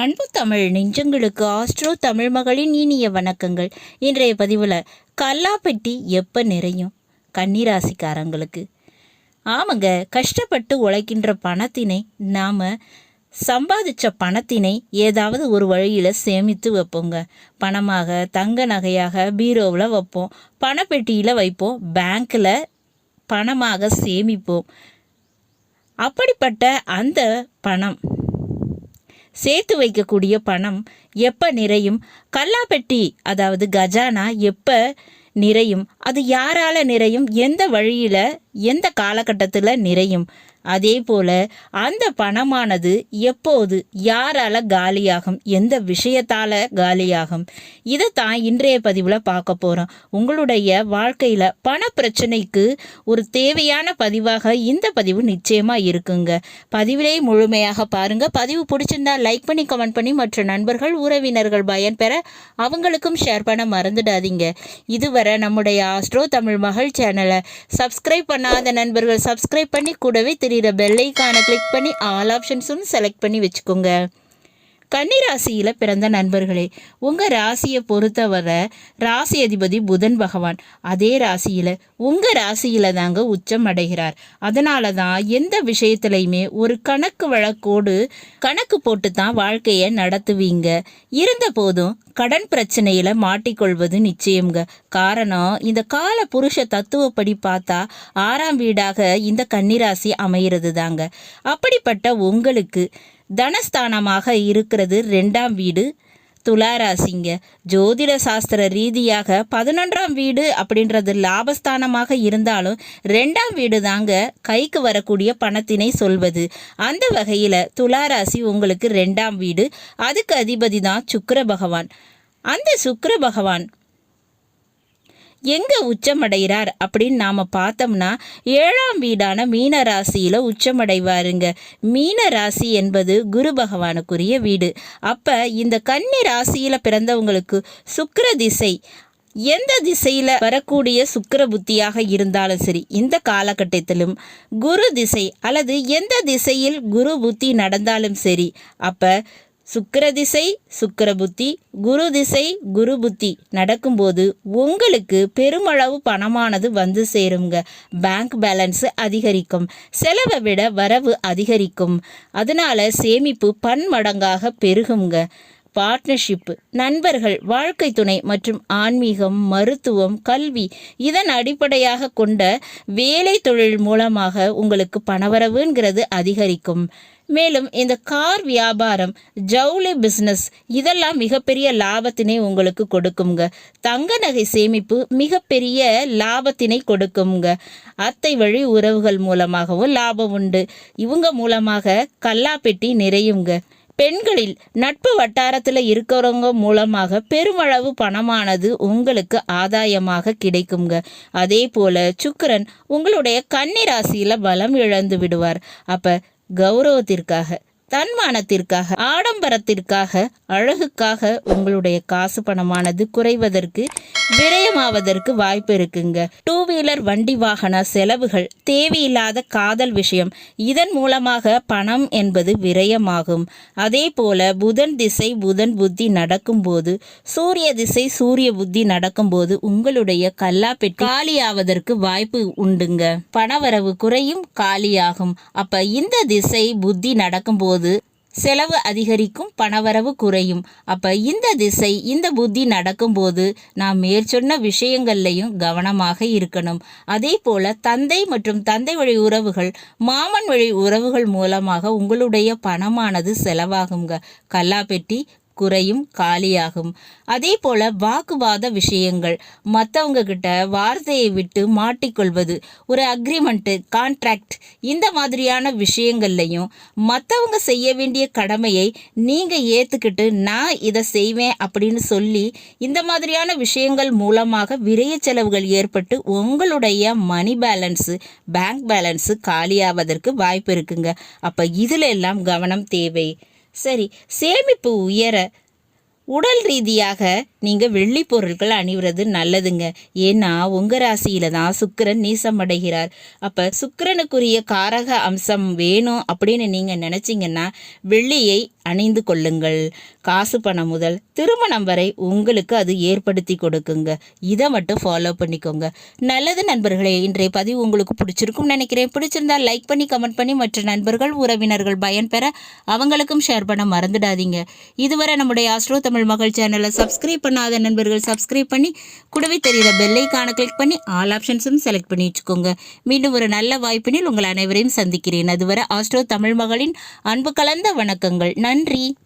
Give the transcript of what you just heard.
அன்பு தமிழ் நெஞ்சங்களுக்கு ஆஸ்ட்ரோ தமிழ் மகளின் இனிய வணக்கங்கள். இன்றைய பதிவில் கல்லாப்பெட்டி எப்போ நிறையும்? கன்னிராசிக்காரங்களுக்கு. ஆமாங்க கஷ்டப்பட்டு உழைக்கின்ற பணத்தினை நாம் சம்பாதிச்ச பணத்தினை ஏதாவது ஒரு வழியில் சேமித்து வைப்போங்க. பணமாக தங்க நகையாக பீரோவில் வைப்போம். பணப்பெட்டியில் வைப்போம். பேங்க்கில் பணமாக சேமிப்போம். அப்படிப்பட்ட அந்த பணம் சேர்த்து வைக்கக்கூடிய பணம் எப்போ நிறையும்? கல்லாப்பெட்டி அதாவது கஜானா எப்போ நிறையும்? அது யாரால நிறையும்? எந்த வழியில் எந்த காலகட்டத்தில் நிறையும். அதே போல அந்த பணமானது எப்போது யாரால காலியாகும் எந்த விஷயத்தால காலியாகும் இதை தான் இன்றைய பதிவில் பார்க்க போகிறோம் உங்களுடைய வாழ்க்கையில் பண பிரச்சனைக்கு ஒரு தேவையான பதிவாக இந்த பதிவு நிச்சயமாக இருக்குங்க. பதிவிலே முழுமையாக பாருங்கள் பதிவு பிடிச்சிருந்தா லைக் பண்ணி கமெண்ட் பண்ணி மற்ற நண்பர்கள் உறவினர்கள் பயன்பெற அவங்களுக்கும் ஷேர் பண்ண மறந்துடாதீங்க. இதுவரை நம்முடைய ஆஸ்ட்ரோ தமிழ் மகள் சேனலை சப்ஸ்கிரைப் பண்ணாத நண்பர்கள் சப்ஸ்கிரைப் பண்ணி கூடவே தெரிகிற பெல்லைக்கான கிளிக் பண்ணி ஆல் ஆப்ஷன்ஸும் செலக்ட் பண்ணி வச்சுக்கோங்க. கன்னிராசியில் பிறந்த நண்பர்களே உங்கள் ராசியை பொறுத்தவரை ராசி அதிபதி புதன் பகவான். அதே ராசியில் உங்கள் ராசியில் தாங்க உச்சம் அடைகிறார். அதனால தான் எந்த விஷயத்துலையுமே ஒரு கணக்கு வழக்கோடு கணக்கு போட்டு தான் வாழ்க்கையை நடத்துவீங்க. இருந்த போதும் கடன் பிரச்சனையில் மாட்டிக்கொள்வது நிச்சயம்ங்க. காரணம் இந்த கால புருஷ தத்துவப்படி பார்த்தா ஆறாம் வீடாக இந்த கன்னிராசி அமையிறது தாங்க அப்படிப்பட்ட உங்களுக்கு தனஸ்தானமாக இருக்கிறது ரெண்டாம் வீடு துளாராசிங்க. ஜோதிட சாஸ்திர ரீதியாக பதினொன்றாம் வீடு அப்படின்றது லாபஸ்தானமாக இருந்தாலும் ரெண்டாம் வீடு தாங்க கைக்கு வரக்கூடிய பணத்தினை சொல்வது. அந்த வகையில் துளாராசி உங்களுக்கு ரெண்டாம் வீடு அதுக்கு அதிபதி தான் சுக்கர பகவான். அந்த சுக்கர பகவான் எங்கே உச்சமடைகிறார் அப்படின்னு நாம் பார்த்தோம்னா ஏழாம் வீடான மீன ராசியில் உச்சமடைவாருங்க. மீன ராசி என்பது குரு பகவானுக்குரிய வீடு. அப்போ இந்த கன்னி ராசியில் பிறந்தவங்களுக்கு சுக்கிர திசை எந்த திசையில் வரக்கூடிய சுக்கர புத்தியாக இருந்தாலும் சரி இந்த காலகட்டத்திலும் குரு திசை அல்லது எந்த திசையில் குரு புத்தி நடந்தாலும் சரி அப்போ சுக்கரதிசை சுக்கரபுத்தி புத்தி குரு திசை குரு புத்தி நடக்கும்போது உங்களுக்கு பெருமளவு பணமானது வந்து சேருங்க. பேங்க் பேலன்ஸ் அதிகரிக்கும். செலவை விட வரவு அதிகரிக்கும். அதனால சேமிப்பு பன்மடங்காக பெருகுங்க. பார்ட்னர்ஷிப்பு நண்பர்கள் வாழ்க்கை துணை மற்றும் ஆன்மீகம் மருத்துவம் கல்வி இதன் அடிப்படையாக கொண்ட வேலை தொழில் மூலமாக உங்களுக்கு பணவரவுங்கிறது அதிகரிக்கும். மேலும் இந்த கார் வியாபாரம் ஜவுளி பிஸ்னஸ் இதெல்லாம் மிகப்பெரிய லாபத்தினை உங்களுக்கு கொடுக்குங்க தங்க நகை சேமிப்பு மிகப்பெரிய லாபத்தினை கொடுக்குங்க அத்தை வழி உறவுகள் மூலமாகவும் லாபம் உண்டு. இவங்க மூலமாக கல்லாப்பெட்டி நிறையுங்க. பெண்களில் நட்பு வட்டாரத்தில் இருக்கிறவங்க மூலமாக பெருமளவு பணமானது உங்களுக்கு ஆதாயமாக கிடைக்குங்க. அதே போல சுக்கரன் உங்களுடைய கன்னி ராசியில் பலம் இழந்து விடுவார். அப்போ கௌரவத்திற்காக தன்மானத்திற்காக ஆடம்பரத்திற்காக அழகுக்காக உங்களுடைய காசு பணமானது குறைவதற்கு விரயமாவதற்கு வாய்ப்பு இருக்குங்க. டூ வீலர் வண்டி வாகன செலவுகள் தேவையில்லாத காதல் விஷயம் இதன் மூலமாக பணம் என்பது விரயமாகும். அதே போல புதன் திசை புதன் புத்தி நடக்கும்போது சூரிய திசை சூரிய புத்தி நடக்கும்போது உங்களுடைய கல்லாப்பெட்டி காலியாவதற்கு வாய்ப்பு உண்டுங்க. பணவரவு குறையும் காலியாகும். அப்ப இந்த திசை புத்தி நடக்கும்போது செலவு அதிகரிக்கும் பணவரவு குறையும். அப்போ இந்த திசை இந்த புத்தி நடக்கும்போது நாம் மேற்சொன்ன விஷயங்கள்லையும் கவனமாக இருக்கணும். அதே போல் தந்தை மற்றும் தந்தை வழி உறவுகள் மாமன் வழி உறவுகள் மூலமாக உங்களுடைய பணமானது செலவாகுங்க. கல்லாப்பெட்டி குறையும் காலியாகும். அதே போல வாக்குவாத விஷயங்கள். மற்றவங்க கிட்ட வார்த்தையை விட்டு மாட்டிக்கொள்வது ஒரு அக்ரிமெண்ட்டு கான்ட்ராக்ட் இந்த மாதிரியான விஷயங்கள்லையும் மற்றவங்க செய்ய வேண்டிய கடமையை நீங்கள் ஏற்றுக்கிட்டு நான் இதை செய்வேன் அப்படின்னு சொல்லி இந்த மாதிரியான விஷயங்கள் மூலமாக விரைய செலவுகள் ஏற்பட்டு உங்களுடைய மணி பேலன்ஸு பேங்க் பேலன்ஸு காலியாவதற்கு வாய்ப்பு இருக்குங்க. அப்போ இதில் எல்லாம் கவனம் தேவை. சரி சேமிப்பு உயர உடல் ரீதியாக நீங்கள் வெள்ளி பொருட்கள் அணிவது நல்லதுங்க. ஏன்னா உங்கள் ராசியில தான் சுக்கரன் நீசமடைகிறார் அப்போ சுக்கரனுக்குரிய காரக அம்சம் வேணும் அப்படின்னு நீங்கள் நினச்சிங்கன்னா வெள்ளியை அணிந்து கொள்ளுங்கள். காசு பணம் முதல் திருமணம் வரை உங்களுக்கு அது ஏற்படுத்தி கொடுக்குங்க. இதை மட்டும் ஃபாலோ பண்ணிக்கோங்க. நல்லது நண்பர்களே இன்றைய பதிவு உங்களுக்கு பிடிச்சிருக்கும் நினைக்கிறேன். பிடிச்சிருந்தா லைக் பண்ணி கமெண்ட் பண்ணி மற்ற நண்பர்கள் உறவினர்கள் பயன்பெற அவங்களுக்கும் ஷேர் பண்ண மறந்துடாதீங்க. இதுவரை நம்முடைய ஆஸ்ட்ரோ தமிழ் மகள் சேனலை சப்ஸ்கிரைப் பண்ணாத நண்பர்கள் சப்ஸ்கிரைப் பண்ணி கூடவே தெரியுற பெல்லைக்கான கிளிக் பண்ணி ஆல் ஆப்ஷன்ஸும் செலக்ட் பண்ணி வச்சுக்கோங்க. மீண்டும் ஒரு நல்ல வாய்ப்பினில் உங்கள் அனைவரையும் சந்திக்கிறேன். அதுவரை ஆஸ்ட்ரோ தமிழ் மகளின் அன்பு கலந்த வணக்கங்கள். நன்றி.